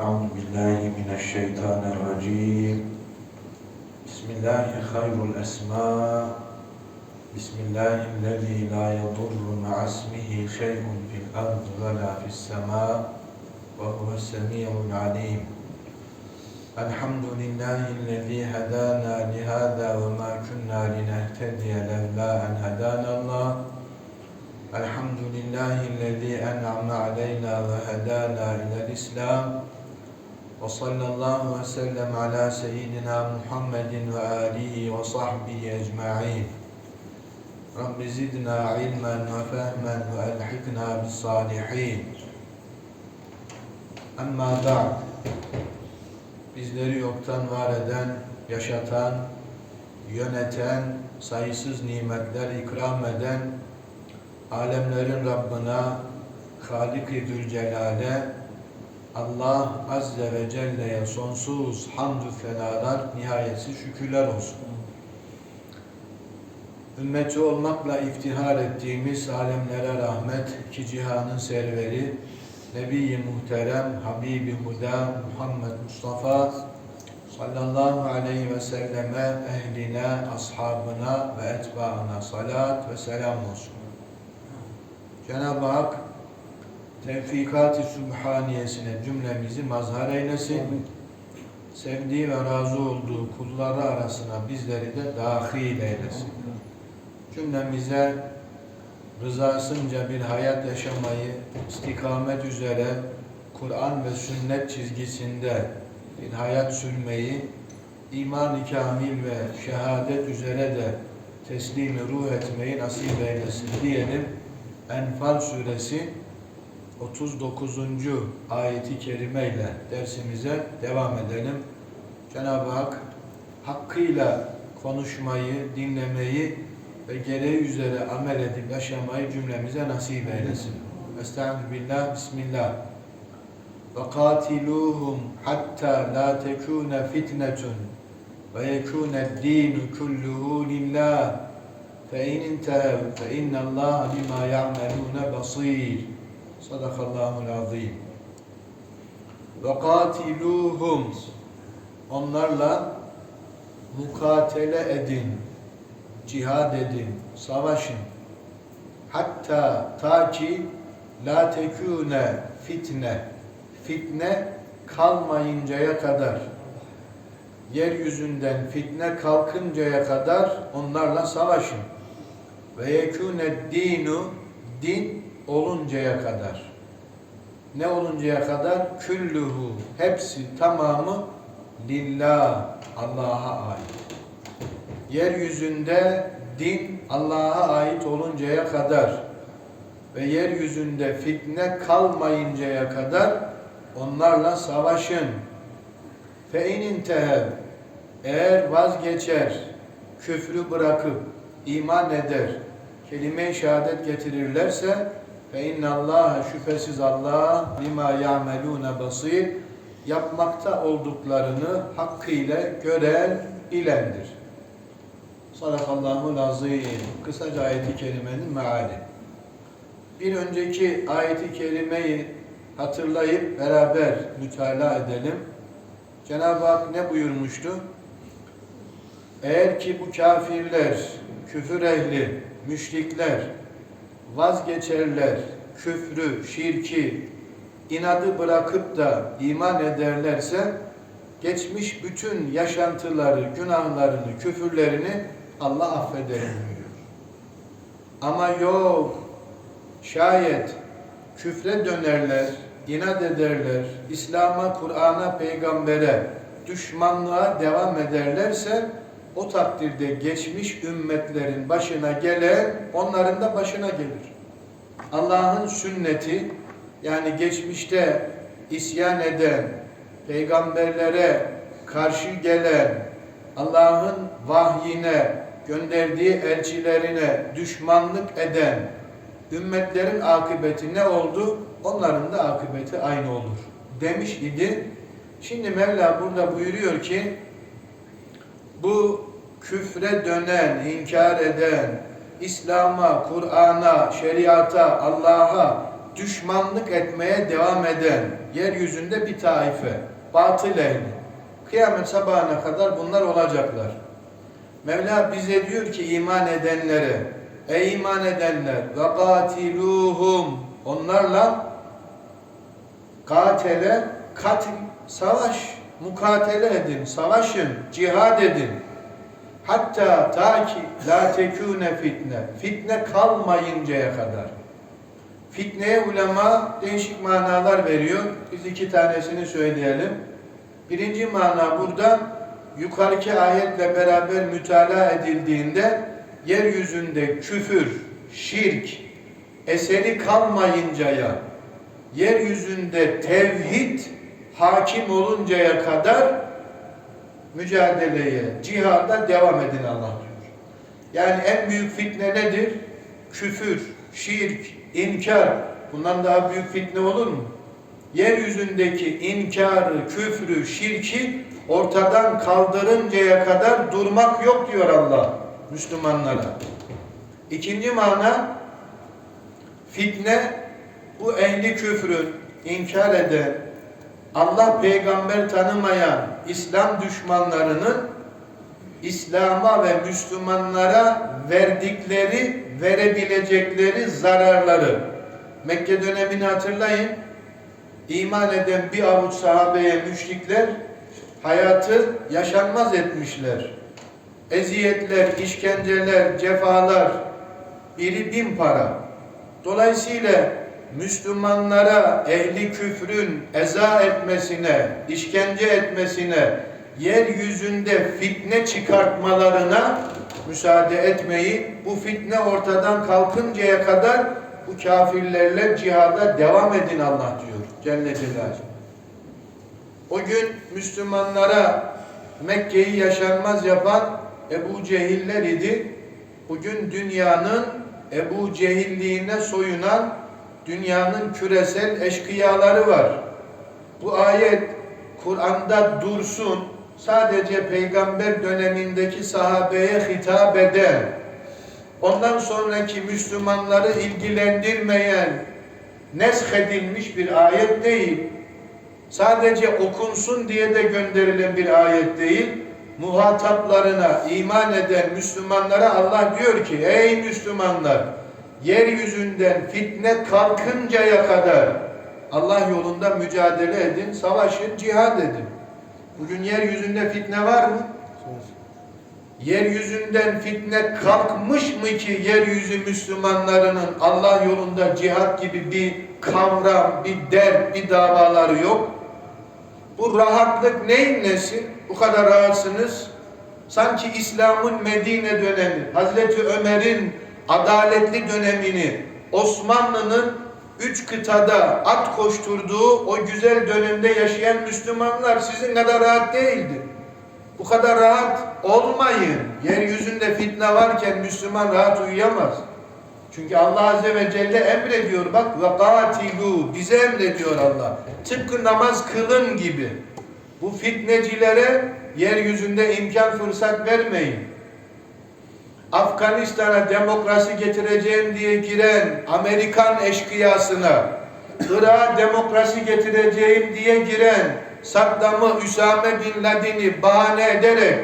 أعوذ بالله من الشيطان الرجيم. بسم الله خير الأسماء. بسم الله الذي لا يضر مع اسمه شيء في الأرض ولا في السماء وهو السميع العليم. الحمد لله الذي هدانا لهذا وما كنا لنهتدي لولا أن هدانا الله. الحمد لله الذي أنعم علينا وهدانا إلى الإسلام. Ve sallallahu ve sellem ala seyyidina Muhammedin ve alihi ve sahbihi ecma'in. Rabbi zidna ilmen ve fehmen Bizleri yoktan var eden, yaşatan, yöneten, sayısız nimetler ikram eden, alemlerin Rabbına, Halik-i Zülcelal'e, Allah Azze ve Celle'ye sonsuz hamdü fenalar, nihayetsiz şükürler olsun. Ümmeti olmakla iftihar ettiğimiz alemlere rahmet, iki cihanın serveri, Nebi-i Muhterem, Habibi Huda, Muhammed Mustafa sallallahu aleyhi ve selleme, ehline, ashabına ve etbaına salat ve selam olsun. Cenab-ı Hak tevfikat-ı sübhaniyesine cümlemizi mazhar eylesin. Sevdiği ve razı olduğu kulları arasına bizleri de dahil eylesin. Cümlemize rızasınca bir hayat yaşamayı, istikamet üzere Kur'an ve sünnet çizgisinde bir hayat sürmeyi, iman-ı kamil ve şehadet üzere de teslimi ruh etmeyi nasip eylesin diyelim. Enfal suresi 39. ayeti kerime dersimize devam edelim. Cenab-ı Hak hakkıyla konuşmayı, dinlemeyi ve gereği üzere amel edip yaşamayı cümlemize nasip eylesin. Estaizu billah, bismillah. La tekune fitnetun ve yekune dinu kulluhu lillah fe in intehev fe innallaha bima ya'melune basir. Sadakallahul azim. Ve katiluhum onlarla mukatele edin cihad edin, savaşın. Hatta ta ki la tekune fitne, fitne kalmayıncaya kadar, yeryüzünden fitne kalkıncaya kadar onlarla savaşın. Ve yekune dinu, din oluncaya kadar. Ne oluncaya kadar? Küllühü, hepsi tamamı lillah, Allah'a ait yeryüzünde din Allah'a ait oluncaya kadar ve yeryüzünde fitne kalmayıncaya kadar onlarla savaşın. Fe in eğer vazgeçer, küfrü bırakıp iman eder, kelime-i şehadet getirirlerse fe innallaha şüphesiz Allah bima ya'melune basir yapmakta olduklarını hakkıyla gören ilendir. Sadakallahu azim. Kısaca ayeti kerimenin meali. Bir önceki ayeti kerimeyi hatırlayıp beraber mütalaa edelim. Cenab-ı Hak ne buyurmuştu? Eğer ki bu kafirler, küfür ehli, müşrikler vazgeçerler, küfrü, şirki, inadı bırakıp da iman ederlerse geçmiş bütün yaşantıları, günahlarını, küfürlerini Allah affeder buyuruyor. Ama yok, şayet küfre dönerler, inat ederler, İslam'a, Kur'an'a, peygambere düşmanlığa devam ederlerse o takdirde geçmiş ümmetlerin başına gelen onların da başına gelir. Allah'ın sünneti yani geçmişte isyan eden, peygamberlere karşı gelen, Allah'ın vahyine, gönderdiği elçilerine düşmanlık eden ümmetlerin akıbeti ne oldu? Onların da akıbeti aynı olur. Demiş idi. Şimdi Mevla burada buyuruyor ki bu küfre dönen, inkar eden, İslam'a, Kur'an'a, şeriata, Allah'a düşmanlık etmeye devam eden yeryüzünde bir taife, batıl ehli. Kıyamet sabahına kadar bunlar olacaklar. Mevla bize diyor ki iman edenlere, ey iman edenler ve katiluhum onlarla katele, katil, savaş, mukatele edin, savaşın, cihad edin. Hatta ta ki la tekune fitne, fitne kalmayıncaya kadar. Fitneye ulema değişik manalar veriyor. Biz iki tanesini söyleyelim. Birinci mana burada yukarıki ayetle beraber mütalaa edildiğinde yeryüzünde küfür, şirk, eseri kalmayıncaya, yeryüzünde tevhid hakim oluncaya kadar mücadeleye, cihada devam edin Allah diyor. Yani en büyük fitne nedir? Küfür, şirk, inkar. Bundan daha büyük fitne olur mu? Yeryüzündeki inkarı, küfrü, şirki ortadan kaldırıncaya kadar durmak yok diyor Allah Müslümanlara. İkinci mana fitne bu ehli küfrün inkar eden, Allah peygamber tanımayan İslam düşmanlarının İslam'a ve Müslümanlara verdikleri, verebilecekleri zararları. Mekke dönemini hatırlayın. İman eden bir avuç sahabeye müşrikler hayatı yaşanmaz etmişler. Eziyetler, işkenceler, cefalar, biri bin para. Dolayısıyla Müslümanlara ehli küfrün eza etmesine, işkence etmesine, yeryüzünde fitne çıkartmalarına müsaade etmeyi, bu fitne ortadan kalkıncaya kadar bu kafirlerle cihada devam edin Allah diyor Celle Celaluhu. O gün Müslümanlara Mekke'yi yaşanmaz yapan Ebu Cehiller idi. Bugün dünyanın Ebu Cehilliğine soyunan dünyanın küresel eşkıyaları var. Bu ayet Kur'an'da dursun, sadece peygamber dönemindeki sahabeye hitap eden, ondan sonraki Müslümanları ilgilendirmeyen, neshedilmiş bir ayet değil. Sadece okunsun diye de gönderilen bir ayet değil. Muhataplarına, iman eden Müslümanlara Allah diyor ki, ey Müslümanlar, yeryüzünden fitne kalkıncaya kadar Allah yolunda mücadele edin, savaşın, cihad edin. Bugün yeryüzünde fitne var mı? Yeryüzünden fitne kalkmış mı ki yeryüzü Müslümanlarının Allah yolunda cihat gibi bir kavram, bir dert, bir davaları yok? Bu rahatlık neyin nesi? Bu kadar rahatsınız. Sanki İslam'ın Medine dönemi, Hazreti Ömer'in adaletli dönemini, Osmanlı'nın üç kıtada at koşturduğu o güzel dönemde yaşayan Müslümanlar sizin kadar rahat değildi. Bu kadar rahat olmayın. Yeryüzünde fitne varken Müslüman rahat uyuyamaz. Çünkü Allah Azze ve Celle emrediyor bak ve katilu bize emrediyor Allah. Tıpkı namaz kılın gibi. Bu fitnecilere yeryüzünde imkan fırsat vermeyin. Afganistan'a demokrasi getireceğim diye giren Amerikan eşkıyasına, Irak'a demokrasi getireceğim diye giren Saddam'ı, Üsame Bin Laden'i bahane ederek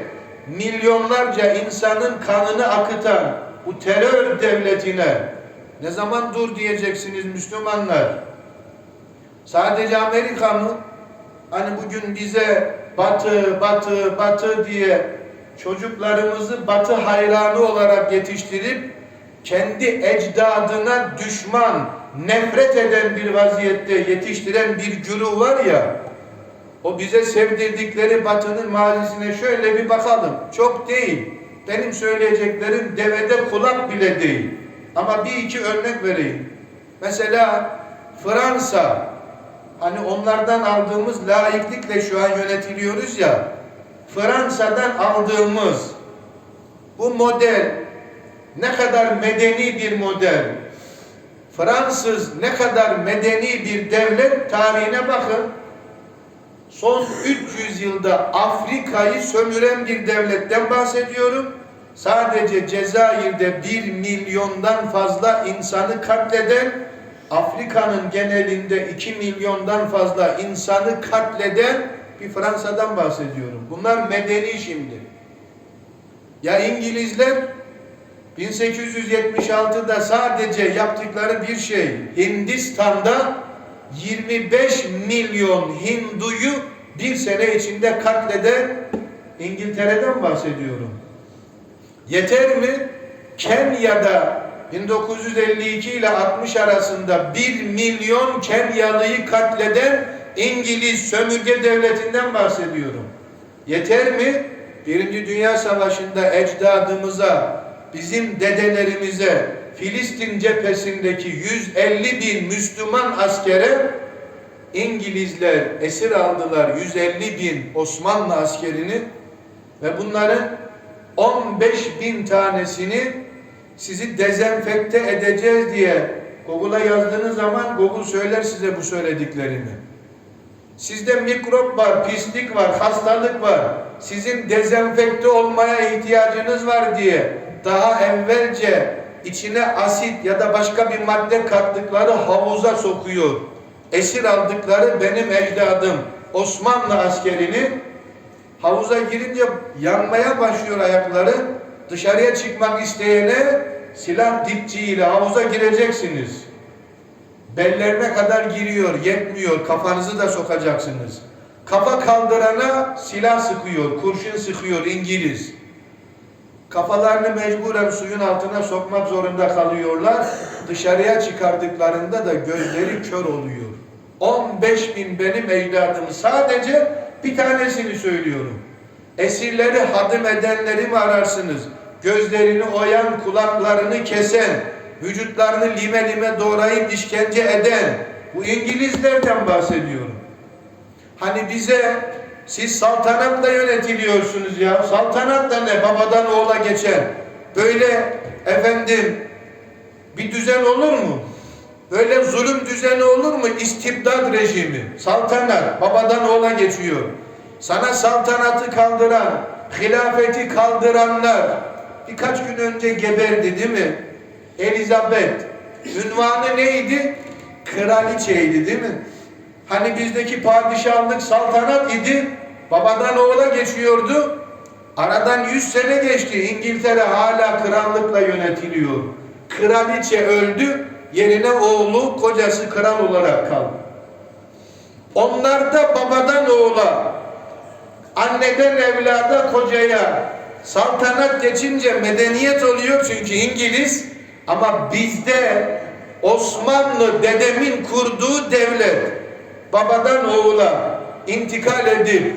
milyonlarca insanın kanını akıtan bu terör devletine ne zaman dur diyeceksiniz Müslümanlar? Sadece Amerika mı? Hani bugün bize batı, batı, batı diye çocuklarımızı batı hayranı olarak yetiştirip kendi ecdadına düşman, nefret eden bir vaziyette yetiştiren bir güruh var ya o bize sevdirdikleri batının mazisine şöyle bir bakalım. Çok değil. Benim söyleyeceklerim devede kulak bile değil. Ama bir iki örnek vereyim. Mesela Fransa hani onlardan aldığımız laiklikle şu an yönetiliyoruz ya Fransa'dan aldığımız bu model ne kadar medeni bir model. Fransız ne kadar medeni bir devlet tarihine bakın. Son 300 yılda Afrika'yı sömüren bir devletten bahsediyorum. Sadece Cezayir'de bir milyondan fazla insanı katleden Afrika'nın genelinde 2 milyondan fazla insanı katleden bir Fransa'dan bahsediyorum. Bunlar medeni şimdi. Ya İngilizler 1876'da sadece yaptıkları bir şey Hindistan'da 25 milyon Hinduyu bir sene içinde katleden İngiltere'den bahsediyorum. Yeter mi? Kenya'da 1952 ile 60 arasında 1 milyon Kenyalıyı katleden İngiliz sömürge devletinden bahsediyorum. Yeter mi? Birinci Dünya Savaşı'nda ecdadımıza, bizim dedelerimize Filistin cephesindeki 150 bin Müslüman askere İngilizler esir aldılar 150 bin Osmanlı askerini ve bunların 15 bin tanesini sizi dezenfekte edeceğiz diye Google'a yazdığınız zaman Google söyler size bu söylediklerimi. Sizde mikrop var, pislik var, hastalık var. Sizin dezenfekte olmaya ihtiyacınız var diye daha evvelce içine asit ya da başka bir madde kattıkları havuza sokuyor. Esir aldıkları benim ecdadım Osmanlı askerini havuza girince yanmaya başlıyor ayakları. Dışarıya çıkmak isteyene silah dipçiyle havuza gireceksiniz. Bellerine kadar giriyor, yetmiyor. Kafanızı da sokacaksınız. Kafa kaldırana silah sıkıyor, kurşun sıkıyor İngiliz. Kafalarını mecburen suyun altına sokmak zorunda kalıyorlar. Dışarıya çıkardıklarında da gözleri kör oluyor. 15 bin benim ecdadımı sadece bir tanesini söylüyorum. Esirleri hadım edenleri mi ararsınız? Gözlerini oyan, kulaklarını kesen, vücutlarını lime lime doğrayıp işkence eden bu İngilizlerden bahsediyorum. Hani bize siz saltanatla yönetiliyorsunuz ya. Saltanat da ne? Babadan oğula geçen. Böyle efendim bir düzen olur mu? Böyle zulüm düzeni olur mu? İstibdat rejimi. Saltanat babadan oğula geçiyor. Sana saltanatı kaldıran, hilafeti kaldıranlar birkaç gün önce geberdi değil mi? Elizabeth. Ünvanı neydi? Kraliçeydi değil mi? Hani bizdeki padişahlık saltanat idi. Babadan oğula geçiyordu. Aradan 100 sene geçti. İngiltere hala krallıkla yönetiliyor. Kraliçe öldü. Yerine oğlu, kocası kral olarak kaldı. Onlar da babadan oğula, anneden evlada, kocaya saltanat geçince medeniyet oluyor çünkü İngiliz ama bizde Osmanlı dedemin kurduğu devlet babadan oğula intikal edip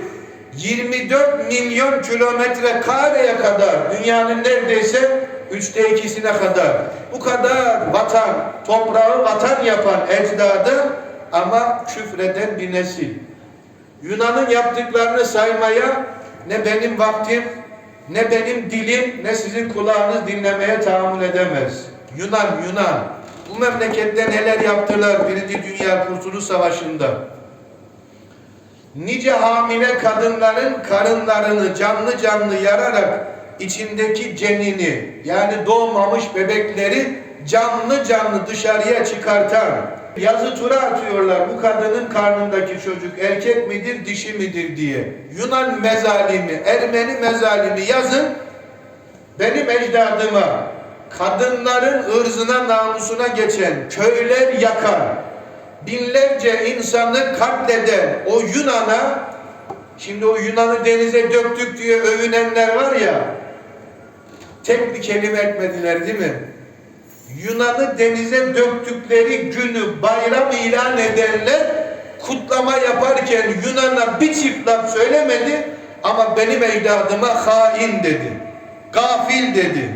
24 milyon kilometre kareye kadar dünyanın neredeyse üçte ikisine kadar bu kadar vatan, toprağı vatan yapan ecdadı ama küfreden bir nesil. Yunan'ın yaptıklarını saymaya ne benim vaktim, ne benim dilim, ne sizin kulağınız dinlemeye tahammül edemez. Yunan, Yunan. Bu memlekette neler yaptılar Birinci Dünya Kurtuluş Savaşı'nda? Nice hamile kadınların karınlarını canlı canlı yararak içindeki cenini yani doğmamış bebekleri canlı canlı dışarıya çıkartan yazı tura atıyorlar bu kadının karnındaki çocuk erkek midir dişi midir diye. Yunan mezalimi, Ermeni mezalimi yazın benim ecdadıma kadınların ırzına namusuna geçen, köyler yakan, binlerce insanı katleden o Yunan'a şimdi o Yunan'ı denize döktük diye övünenler var ya tek bir kelime etmediler değil mi? Yunan'ı denize döktükleri günü bayram ilan edenler kutlama yaparken Yunan'a bir çift laf söylemedi ama benim ecdadıma hain dedi. Gafil dedi.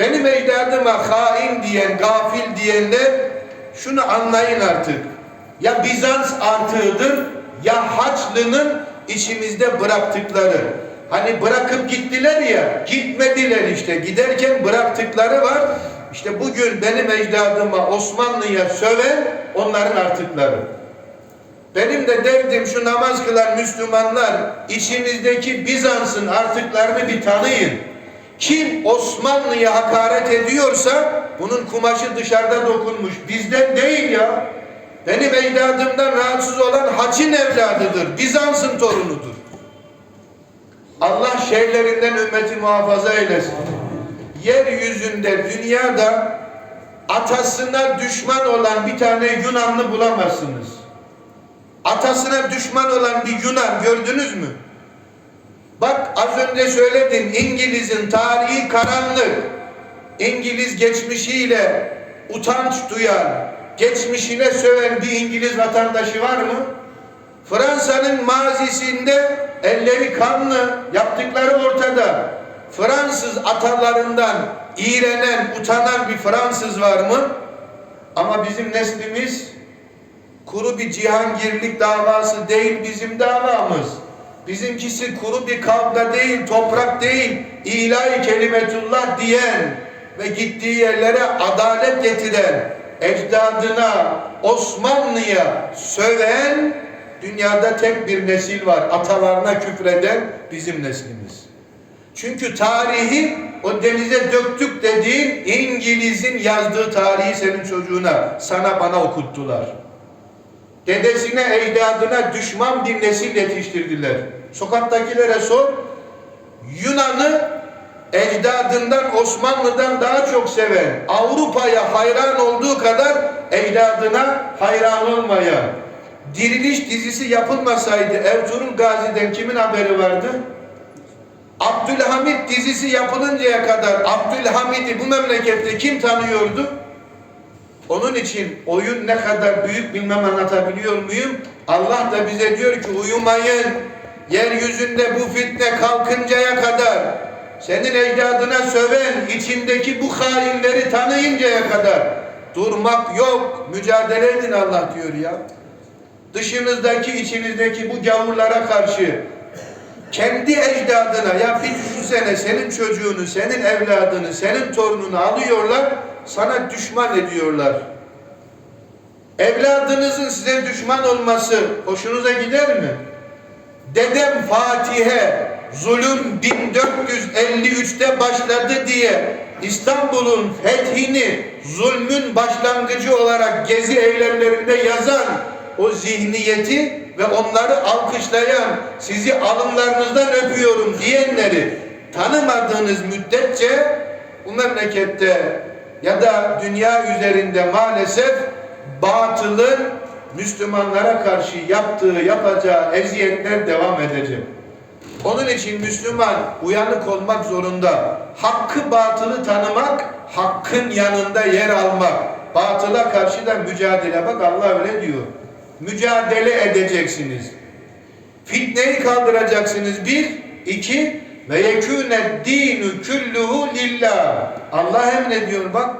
Benim ecdadıma hain diyen, gafil diyenler şunu anlayın artık. Ya Bizans artığıdır ya Haçlı'nın içimizde bıraktıkları. Hani bırakıp gittiler ya, gitmediler işte. Giderken bıraktıkları var. İşte bugün benim ecdadıma Osmanlı'ya söven onların artıkları. Benim de derdim şu namaz kılan Müslümanlar içinizdeki Bizans'ın artıklarını bir tanıyın. Kim Osmanlı'ya hakaret ediyorsa bunun kumaşı dışarıda dokunmuş. Bizden değil ya. Benim ecdadımdan rahatsız olan Haç'ın evladıdır. Bizans'ın torunudur. Allah şerlerinden ümmeti muhafaza eylesin. Yeryüzünde, dünyada atasına düşman olan bir tane Yunanlı bulamazsınız. Atasına düşman olan bir Yunan gördünüz mü? Bak az önce söyledim İngiliz'in tarihi karanlık. İngiliz geçmişiyle utanç duyan, geçmişine söven bir İngiliz vatandaşı var mı? Fransa'nın mazisinde elleri kanlı, yaptıkları ortada. Fransız atalarından iğrenen, utanan bir Fransız var mı? Ama bizim neslimiz kuru bir cihangirlik davası değil bizim davamız. Bizimkisi kuru bir kavga değil, toprak değil, ilahi kelimetullah diyen ve gittiği yerlere adalet getiren, ecdadına, Osmanlı'ya söven dünyada tek bir nesil var. Atalarına küfreden bizim neslimiz. Çünkü tarihi o denize döktük dediğin İngiliz'in yazdığı tarihi senin çocuğuna, sana bana okuttular. Dedesine, ecdadına düşman bir nesil yetiştirdiler. Sokaktakilere sor, Yunan'ı ecdadından, Osmanlı'dan daha çok seven, Avrupa'ya hayran olduğu kadar ecdadına hayran olmayan, Diriliş dizisi yapılmasaydı Ertuğrul Gazi'den kimin haberi vardı? Abdülhamit dizisi yapılıncaya kadar Abdülhamid'i bu memlekette kim tanıyordu? Onun için oyun ne kadar büyük bilmem anlatabiliyor muyum? Allah da bize diyor ki uyumayın. Yeryüzünde bu fitne kalkıncaya kadar senin ecdadına söven içindeki bu hainleri tanıyıncaya kadar durmak yok. Mücadele edin Allah diyor ya. Dışınızdaki içinizdeki bu gavurlara karşı kendi ecdadına ya bir düşünsene senin çocuğunu, senin evladını, senin torununu alıyorlar, sana düşman ediyorlar. Evladınızın size düşman olması hoşunuza gider mi? Dedem Fatih'e zulüm 1453'te başladı diye İstanbul'un fethini zulmün başlangıcı olarak gezi eylemlerinde yazan o zihniyeti ve onları alkışlayan, sizi alınlarınızdan öpüyorum diyenleri tanımadığınız müddetçe bu memlekette ya da dünya üzerinde maalesef batılın Müslümanlara karşı yaptığı, yapacağı eziyetler devam edecek. Onun için Müslüman uyanık olmak zorunda. Hakkı batılı tanımak, hakkın yanında yer almak. Batıla karşı da mücadele. Bak Allah öyle diyor mücadele edeceksiniz. Fitneyi kaldıracaksınız. Bir, iki ve yekûne dinu külluhu lillah. Allah emrediyor bak.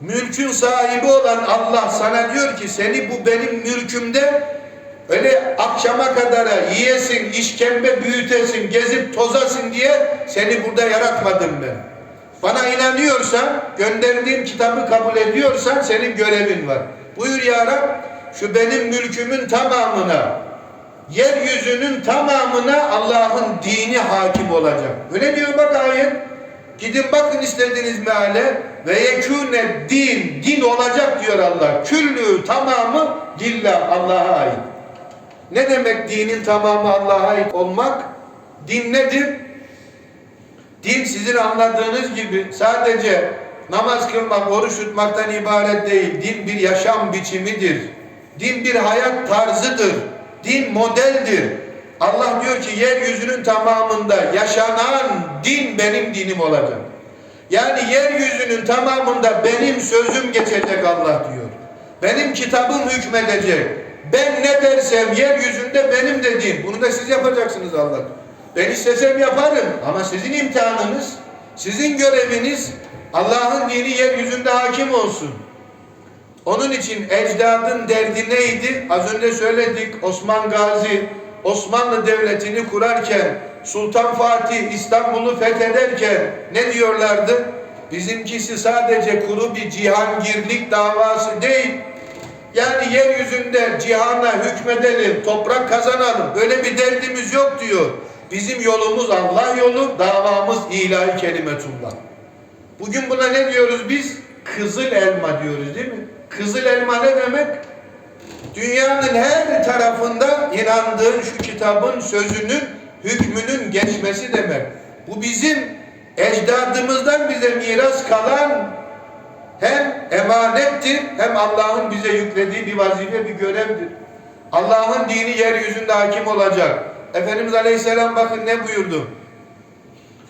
Mülkün sahibi olan Allah sana diyor ki seni bu benim mülkümde öyle akşama kadar yiyesin, işkembe büyütesin, gezip tozasın diye seni burada yaratmadım ben. Bana inanıyorsan, gönderdiğim kitabı kabul ediyorsan senin görevin var. Buyur ya Rab, şu benim mülkümün tamamına, yeryüzünün tamamına Allah'ın dini hakim olacak. Öyle diyor bak ayet. Gidin bakın istediğiniz meale ve yekûne din, din olacak diyor Allah. Küllü tamamı lillah, Allah'a ait. Ne demek dinin tamamı Allah'a ait olmak? Din nedir? Din sizin anladığınız gibi sadece namaz kılmak, oruç tutmaktan ibaret değil. Din bir yaşam biçimidir. Din bir hayat tarzıdır. Din modeldir. Allah diyor ki yeryüzünün tamamında yaşanan din benim dinim olacak. Yani yeryüzünün tamamında benim sözüm geçecek Allah diyor. Benim kitabım hükmedecek. Ben ne dersem yeryüzünde benim dediğim. Bunu da siz yapacaksınız Allah. Ben istesem yaparım ama sizin imtihanınız, sizin göreviniz Allah'ın dini yeryüzünde hakim olsun. Onun için ecdadın derdi neydi? Az önce söyledik Osman Gazi Osmanlı Devleti'ni kurarken Sultan Fatih İstanbul'u fethederken ne diyorlardı? Bizimkisi sadece kuru bir cihangirlik davası değil. Yani yeryüzünde cihana hükmedelim, toprak kazanalım. Böyle bir derdimiz yok diyor. Bizim yolumuz Allah yolu, davamız ilahi kelimetullah. Bugün buna ne diyoruz biz? Kızıl elma diyoruz değil mi? Kızıl elma ne demek? Dünyanın her tarafında inandığın şu kitabın sözünün hükmünün geçmesi demek. Bu bizim ecdadımızdan bize miras kalan hem emanettir hem Allah'ın bize yüklediği bir vazife, bir görevdir. Allah'ın dini yeryüzünde hakim olacak. Efendimiz Aleyhisselam bakın ne buyurdu?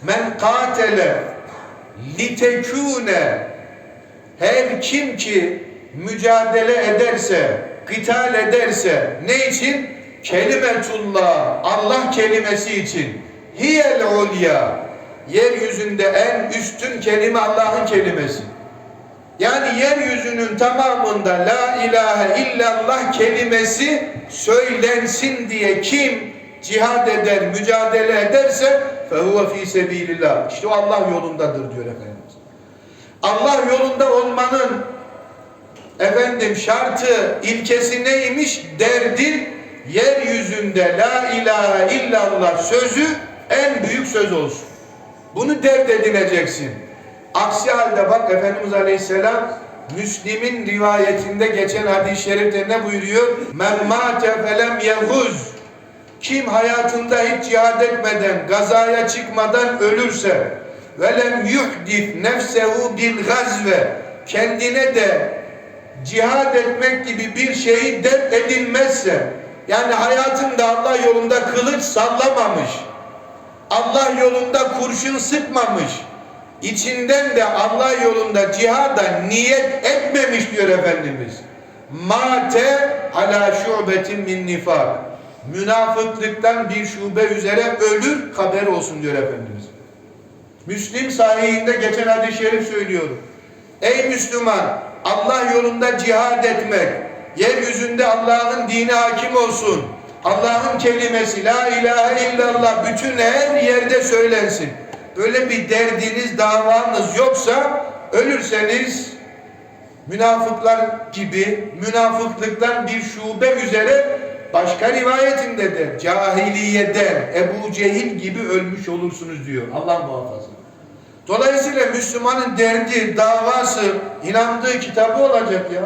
Men katele litekune her kim ki mücadele ederse, kıtal ederse ne için? Kelimetullah, Allah kelimesi için. Hiyel ulya. Yeryüzünde en üstün kelime Allah'ın kelimesi. Yani yeryüzünün tamamında la ilahe illallah kelimesi söylensin diye kim cihad eder, mücadele ederse fehuve fi sebilillah. İşte o Allah yolundadır diyor Efendimiz. Allah yolunda olmanın efendim şartı, ilkesi neymiş? Derdin yeryüzünde la ilahe illallah sözü en büyük söz olsun. Bunu dert edineceksin. Aksi halde bak Efendimiz Aleyhisselam Müslim'in rivayetinde geçen hadis-i şerifte ne buyuruyor? Men mâte felem yehuz Kim hayatında hiç cihad etmeden, gazaya çıkmadan ölürse velem yuhdif nefsehu bil gazve kendine de cihad etmek gibi bir şeyi dert edinmezse yani hayatında Allah yolunda kılıç sallamamış Allah yolunda kurşun sıkmamış içinden de Allah yolunda cihada niyet etmemiş diyor Efendimiz. Mate ala şubetin min nifak. Münafıklıktan bir şube üzere ölür haber olsun diyor Efendimiz. Müslim sahihinde geçen hadis-i şerif söylüyorum. Ey Müslüman Allah yolunda cihad etmek, yeryüzünde Allah'ın dini hakim olsun. Allah'ın kelimesi la ilahe illallah bütün her yerde söylensin böyle bir derdiniz, davanız yoksa ölürseniz münafıklar gibi münafıklıktan bir şube üzere başka rivayetinde de cahiliyeden Ebu Cehil gibi ölmüş olursunuz diyor. Allah muhafaza. Dolayısıyla Müslümanın derdi, davası, inandığı kitabı olacak ya.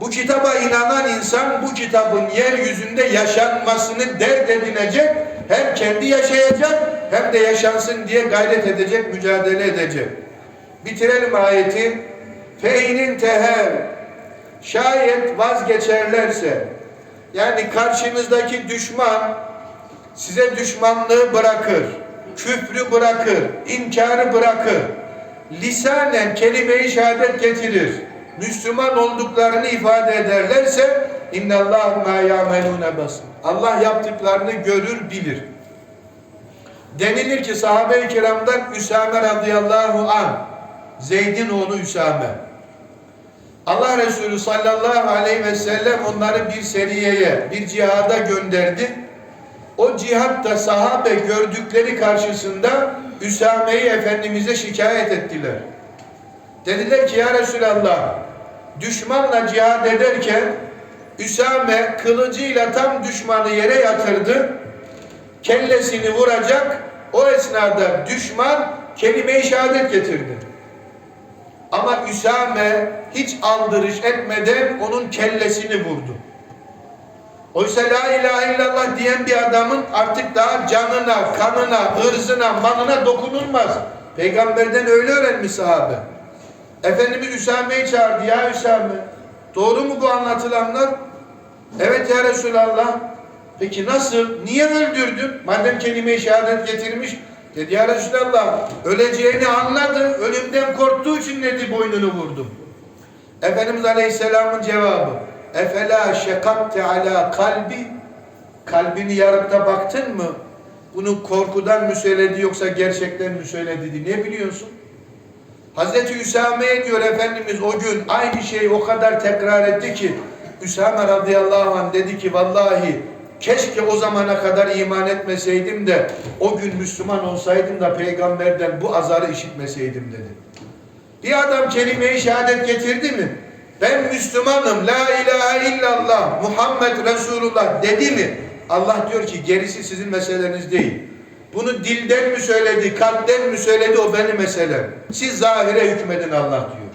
Bu kitaba inanan insan bu kitabın yeryüzünde yaşanmasını dert edinecek, hem kendi yaşayacak hem de yaşansın diye gayret edecek, mücadele edecek. Bitirelim ayeti. Feynin teher şayet vazgeçerlerse yani karşınızdaki düşman size düşmanlığı bırakır, küfrü bırakır, inkarı bırakır, lisanen kelime-i şehadet getirir, Müslüman olduklarını ifade ederlerse innallahu ma ya'melune basir. Allah yaptıklarını görür, bilir. Denilir ki sahabe-i kiramdan Üsame radıyallahu an Zeyd'in oğlu Üsame. Allah Resulü sallallahu aleyhi ve sellem onları bir seriyeye, bir cihada gönderdi. O cihatta sahabe gördükleri karşısında Üsame'yi Efendimiz'e şikayet ettiler. Dediler ki ya Resulallah düşmanla cihad ederken Üsame kılıcıyla tam düşmanı yere yatırdı. Kellesini vuracak. O esnada düşman kelime-i şehadet getirdi. Ama Üsame hiç aldırış etmeden onun kellesini vurdu. Oysa la ilahe illallah diyen bir adamın artık daha canına, kanına, ırzına, manına dokunulmaz. Peygamberden öyle öğrenmiş sahabe. Efendimiz Üsame'yi çağırdı. Ya Üsame doğru mu bu anlatılanlar? Evet ya Resulallah. Peki nasıl? Niye öldürdün? Madem kelime-i şehadet getirmiş. Dedi ya Resulallah öleceğini anladı. Ölümden korktuğu için dedi boynunu vurdum. Efendimiz Aleyhisselam'ın cevabı. Efela şekatte ala kalbi kalbini yarıp da baktın mı? Bunu korkudan mı söyledi yoksa gerçekten mi söyledi ne biliyorsun? Hazreti Üsame'ye diyor Efendimiz o gün aynı şeyi o kadar tekrar etti ki Üsame radıyallahu anh dedi ki vallahi keşke o zamana kadar iman etmeseydim de o gün Müslüman olsaydım da peygamberden bu azarı işitmeseydim dedi. Bir adam kelime-i şehadet getirdi mi? Ben Müslümanım, la ilahe illallah, Muhammed Resulullah dedi mi? Allah diyor ki gerisi sizin meseleniz değil. Bunu dilden mi söyledi, kalpten mi söyledi o benim meselem. Siz zahire hükmedin Allah diyor.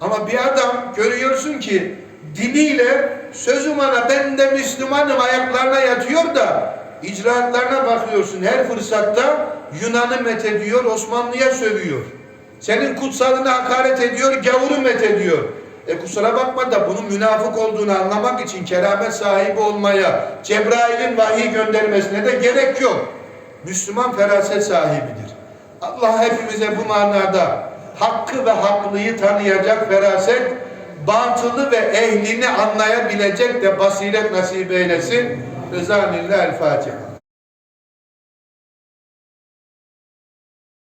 Ama bir adam görüyorsun ki diliyle sözüm ana ben de Müslümanım ayaklarına yatıyor da icraatlarına bakıyorsun her fırsatta Yunan'ı methediyor, Osmanlı'ya sövüyor. Senin kutsalına hakaret ediyor, gavuru methediyor. E kusura bakma da bunun münafık olduğunu anlamak için keramet sahibi olmaya, Cebrail'in vahiy göndermesine de gerek yok. Müslüman feraset sahibidir. Allah hepimize bu manada hakkı ve haklıyı tanıyacak feraset, batılı ve ehlini anlayabilecek de basiret nasip eylesin. Rızanillah el Fatiha.